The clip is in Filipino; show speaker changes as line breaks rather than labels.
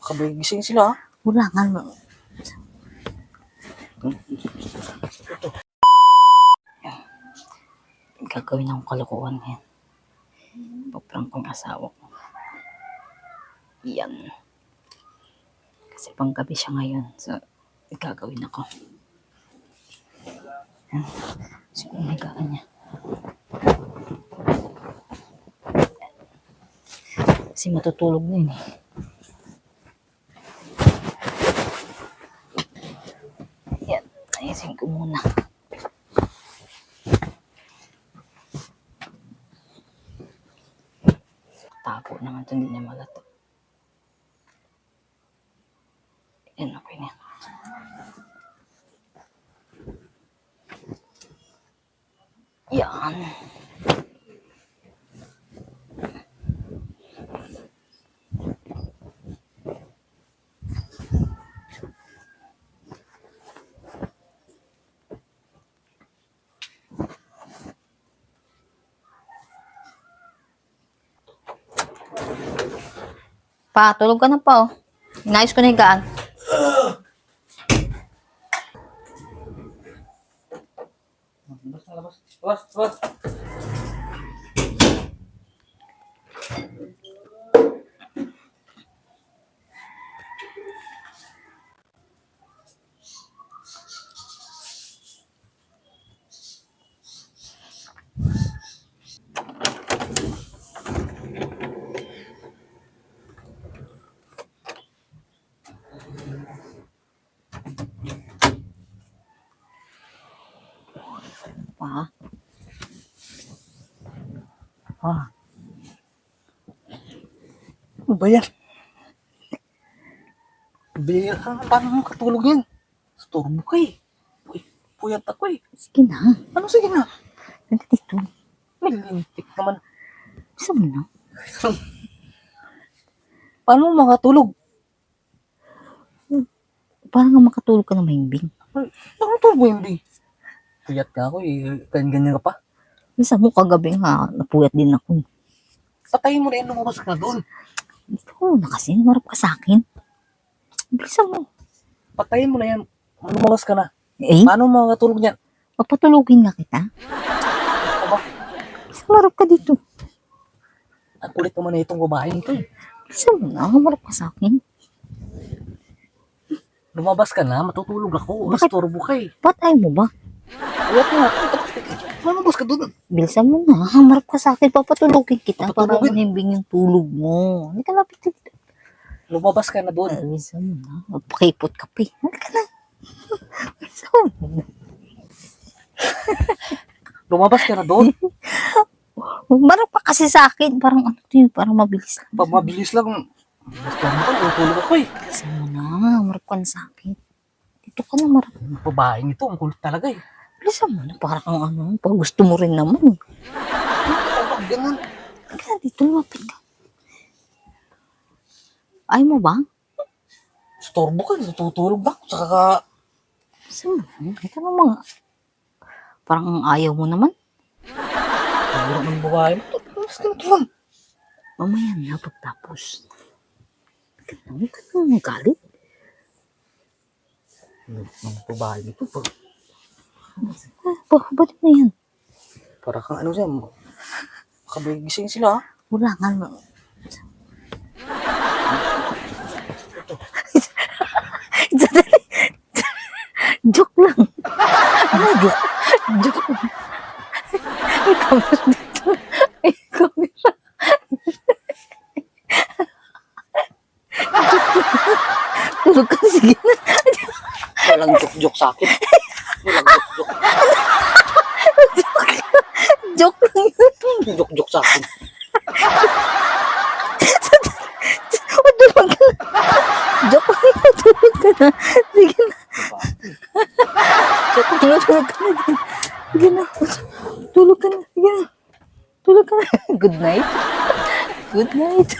Baka may gising sila?
Wala nga. Gagawin ng kalokohan yan. Paprank kong asawa ko. Yan. Kasi panggabi siya ngayon. So, gagawin ako. Yan. Siguro may niya. Kasi matutulog na yun eh. Yan. Ayusin ko muna. Ito, hindi niya malata. Yan, Pa, tulog ka na pa, oh. Inayos ko na higaan.
Labas na, labas. Labas, labas.
Pa. Pa.
Ano ba yan? Bihira ka, paano mo katulog yan? Storbo ka eh. Uy, puyat ako eh.
Sige na.
Ano sige na?
Hindi dito.
May lintik naman.
Gusto mo na?
Paano mo makatulog?
Parang nga makatulog ka na mahimbing.
Ano tulog hindi? Puyat ka ako eh. Ganyan-ganyan ka pa.
Minsan mo kagabi nga, napuyat din ako.
Patayin mo na yan, lumabas ka doon.
Dito na kasi, marap ka sa akin. Bilisan mo.
Patayin mo na yan. Lumabas ka na.
Eh,
Paano mo makatulog niyan?
papatulogin nga kita.
Aba,
Bisa marap ka dito.
ang kulit naman na itong babae nito eh.
Bilisan mo na, marap ka sa akin.
Lumabas ka na, matutulog ako.
Bakit?
Storbo ka eh.
Patay mo ba?
Puyat nga. Lumabas ka doon.
Bilisan mo na, marap ka sa akin. Papatulogin kita para mahimbing yung tulog mo. Hindi ka lapit dito.
Lumabas ka na doon.
Bilisan mo na. Magpakipot ka pa eh. Hindi ka na. Bilisan mo.
Lumabas ka na doon.
Marap ka kasi sa akin. Parang ano to yun, parang mabilis lang.
Pag mabilis lang. Storbo ka, matutulog ako eh.
Bilisan mo na, marap ka na sa akin. Dito ka na marap.
Babaeng ito, ang kulit talaga eh.
Bilisan mo na, parang kang ano, pag gusto mo rin naman.
Ano, ganun.
Kaya dito, lumapit ka. Ay mo ba?
Storbo ka, natutulog na ako. Saka ka,
Bilisan mo na, ito na mga. Parang ang ayaw mo naman.
siguro ng babae mo. Ka na doon.
Mamaya na pagtapos. Huwag ka nang galit.
Ang babae nito, pa-
Ah, ba, balik na yan.
para kang ano siya. Baka may gising sila ha.
Wala nga. Sandali. joke lang. Ano joke? Joke lang. May camera dito. May camera. Tulog ka, sige na.
Walang joke-joke sa akin. Walang joke-joke.
Joke lang yun.
Joke-joke sa akin.
O, tulog ka na. Joke lang yun. Tulog ka na. Sige na. Joke lang. Tulog ka na. Sige na. Tulog ka na. Sige na. Tulog ka na. Good night. Good night.